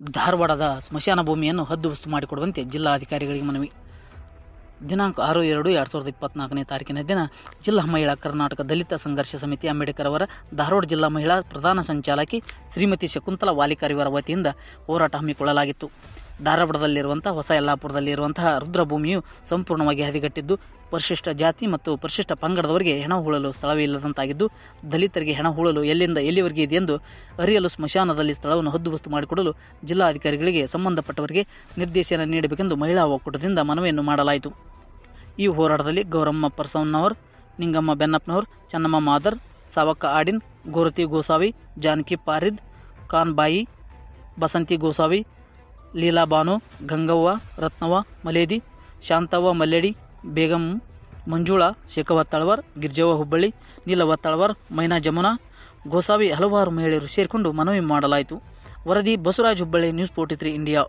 ಧಾರವಾಡದ ಸ್ಮಶಾನ ಭೂಮಿಯನ್ನು ಹದ್ದುಬಸ್ತು ಮಾಡಿಕೊಡುವಂತೆ ಜಿಲ್ಲಾಧಿಕಾರಿಗಳಿಗೆ ಮನವಿ. ದಿನಾಂಕ ಆರು ಎರಡು ಎರಡು ಸಾವಿರದ ಇಪ್ಪತ್ನಾಲ್ಕನೇ ತಾರೀಕಿನ ದಿನ ಜಿಲ್ಲಾ ಮಹಿಳಾ ಕರ್ನಾಟಕ ದಲಿತ ಸಂಘರ್ಷ ಸಮಿತಿ ಅಂಬೇಡ್ಕರ್ ಅವರ ಧಾರವಾಡ ಜಿಲ್ಲಾ ಮಹಿಳಾ ಪ್ರಧಾನ ಸಂಚಾಲಕಿ ಶ್ರೀಮತಿ ಶಕುಂತಲಾ ವಾಲಿಕಾರಿವರ ವತಿಯಿಂದ ಹೋರಾಟ ಹಮ್ಮಿಕೊಳ್ಳಲಾಗಿತ್ತು. ಧಾರವಾಡದಲ್ಲಿರುವಂಥ ಹೊಸ ಯಲ್ಲಾಪುರದಲ್ಲಿರುವಂತಹ ರುದ್ರಭೂಮಿಯು ಸಂಪೂರ್ಣವಾಗಿ ಹದಿಗಟ್ಟಿದ್ದು, ಪರಿಶಿಷ್ಟ ಜಾತಿ ಮತ್ತು ಪರಿಶಿಷ್ಟ ಪಂಗಡದವರಿಗೆ ಹೆಣ ಹೂಳಲು ಸ್ಥಳವಿಲ್ಲದಂತಾಗಿದ್ದು ದಲಿತರಿಗೆ ಹೆಣ ಹೂಳಲು ಎಲ್ಲಿಂದ ಎಲ್ಲಿವರೆಗೆ ಇದೆ ಎಂದು ಅರಿಯಲು ಸ್ಮಶಾನದಲ್ಲಿ ಸ್ಥಳವನ್ನು ಹದ್ದುಬಸ್ತು ಮಾಡಿಕೊಡಲು ಜಿಲ್ಲಾಧಿಕಾರಿಗಳಿಗೆ ಸಂಬಂಧಪಟ್ಟವರಿಗೆ ನಿರ್ದೇಶನ ನೀಡಬೇಕೆಂದು ಮಹಿಳಾ ಒಕ್ಕೂಟದಿಂದ ಮನವಿಯನ್ನು ಮಾಡಲಾಯಿತು. ಈ ಹೋರಾಟದಲ್ಲಿ ಗೌರಮ್ಮ ಪರ್ಸವನ್ನವರ್ ನಿಂಗಮ್ಮ ಬೆನ್ನಪ್ಪನವರ್, ಚನ್ನಮ್ಮ ಮಾದರ್, ಸಾವಕ್ಕ ಆಡಿನ್, ಗೋರತಿ ಗೋಸಾವಿ, ಜಾನಕಿ ಪಾರಿದ್ ಖಾನ್ ಬಾಯಿ ಬಸಂತಿ ಗೋಸಾವಿ ಲೀಲಾ ಬಾನು ಗಂಗವ್ವ, ರತ್ನವ್ವ, ಮಲೇದಿ, ಶಾಂತವ್ವ, ಮಲ್ಲೆಡಿ, ಬೇಗಂ, ಮಂಜುಳಾ ಶೇಖವ ತಳವರ್, ಗಿರ್ಜವ್ವ ಹುಬ್ಬಳ್ಳಿ, ನೀಲವ್ವ ತಳವಾರ್, ಮೈನಾ ಜಮುನಾ, ಗೋಸಾವಿ ಹಲವಾರು ಮಹಿಳೆಯರು ಸೇರಿಕೊಂಡು ಮನವಿ ಮಾಡಲಾಯಿತು. ವರದಿ Basavaraj Hubballi news forty three India